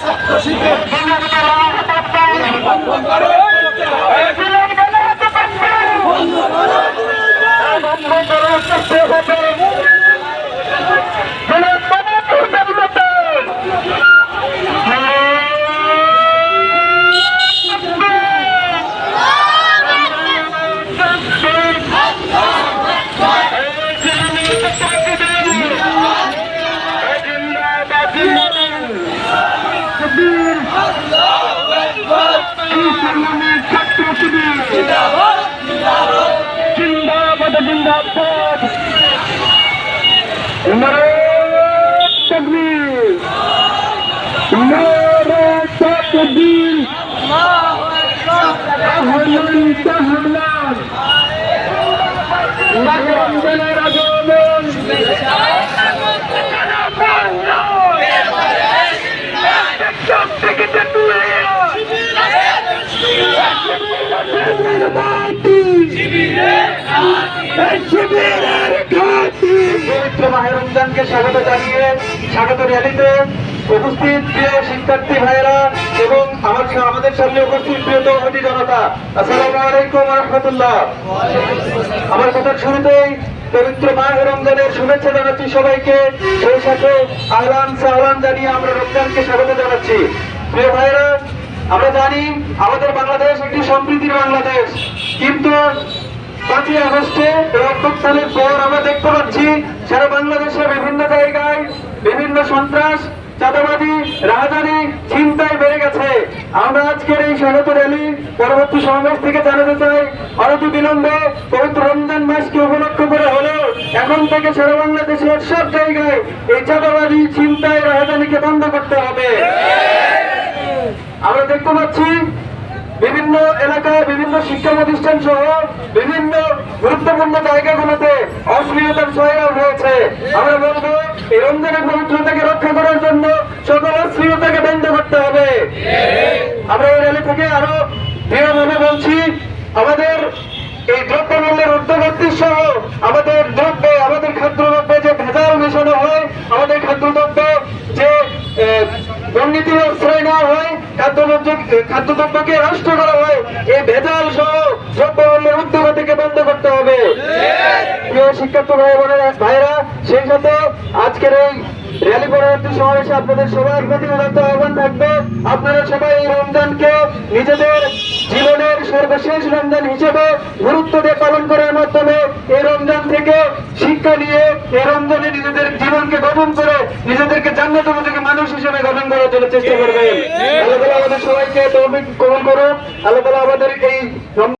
ছাত্র শিবির জিন্দাবাদ তকবীর তকবীর রমজানের আগমন স্বাগত জানিয়ে, স্বাগত র্যালিতে উপস্থিত প্রিয় শিক্ষার্থী ভাইয়েরা এবং আমার আমাদের সামনে উপস্থিত প্রিয় তৌহদি জনতা। আসসালামু আলাইকুম রহমতুল্লাহ। আমার কথার শুরুতেই পবিত্র মাহে রমজানের শুভেচ্ছা জানাচ্ছি সবাইকে। সেই সাথে আহলান সাহলান জানিয়ে আমরা রমজানকে স্বাগত জানাচ্ছি। প্রিয় ভাইয়েরা, আমরা জানি আমাদের বাংলাদেশ একটি সমৃদ্ধির বাংলাদেশ। কিন্তু পাঁচই আগস্টে অভ্যুত্থানের পর আমরা দেখতে পাচ্ছি সারা বাংলাদেশের বিভিন্ন জায়গায় বিভিন্ন সন্ত্রাস চাঁদাবাদী রাজধানী চিন্তায় বেড়ে গেছে। আমরা আজকের এই স্বাগত র্যালি পরবর্তী সমাবেশ থেকে জানাতে চাই অনতি বিলম্বে পবিত্র রমজান মাসকে উপলক্ষ করে হলেও এখন থেকে সারা বাংলাদেশের সব জায়গায় এই চাঁদাবাদী চিন্তায় রাজধানীকে বন্ধ করতে হবে। আমরা দেখতে পাচ্ছি বিভিন্ন এলাকায় বিভিন্ন শিক্ষা প্রতিষ্ঠান সহ এই রমজানের পবিত্রতাকে রক্ষা করার জন্য সকল অশ্লীলতাকে বন্ধ করতে হবে। আমরা এই র্যালি থেকে আরও দৃঢ়ভাবে বলছি আমাদের এই দ্রব্য মূল্যের ঊর্ধ্বগতি সহ আমাদের দ্রব্যে আমাদের খাদ্যদ্রব্যে যে ভেজাল মেশানো হয় আমাদের খাদ্যদ্রব্যে যে আহ, দুর্নীতি আশ্রয় নেওয়া হয় খাদ্যদ্রব্য খাদ্যদ্রব্যকে নষ্ট করা হয় এই ভেজাল সহ দ্রব্য মূল্যের ঊর্ধ্বগতিকে বন্ধ করতে হবে। শিক্ষার্থী ভাই বোনেরা ভাইরা সেই সাথে আজকের এই র্যালি পরবর্তী সমাবেশে আপনাদের সবার প্রতি আহ্বান থাকবে। আপনারা সবাই এই রমজানকে নিজেদের জীবনের সর্বশেষ রমজান হিসেবে গুরুত্ব দিয়ে পালন করার মাধ্যমে এই রমজান থেকে শিক্ষা নিয়ে এই রমজানে নিজেদের জীবনকে গঠন করে নিজেদেরকে জান্নাত উপযোগী মানুষ হিসেবে গঠন করার জন্য চেষ্টা করবেন। আল্লাহ তাআলা আমাদের সবাইকে তৌফিক কবুল করুন আল্লাহ তাআলা আমাদের এই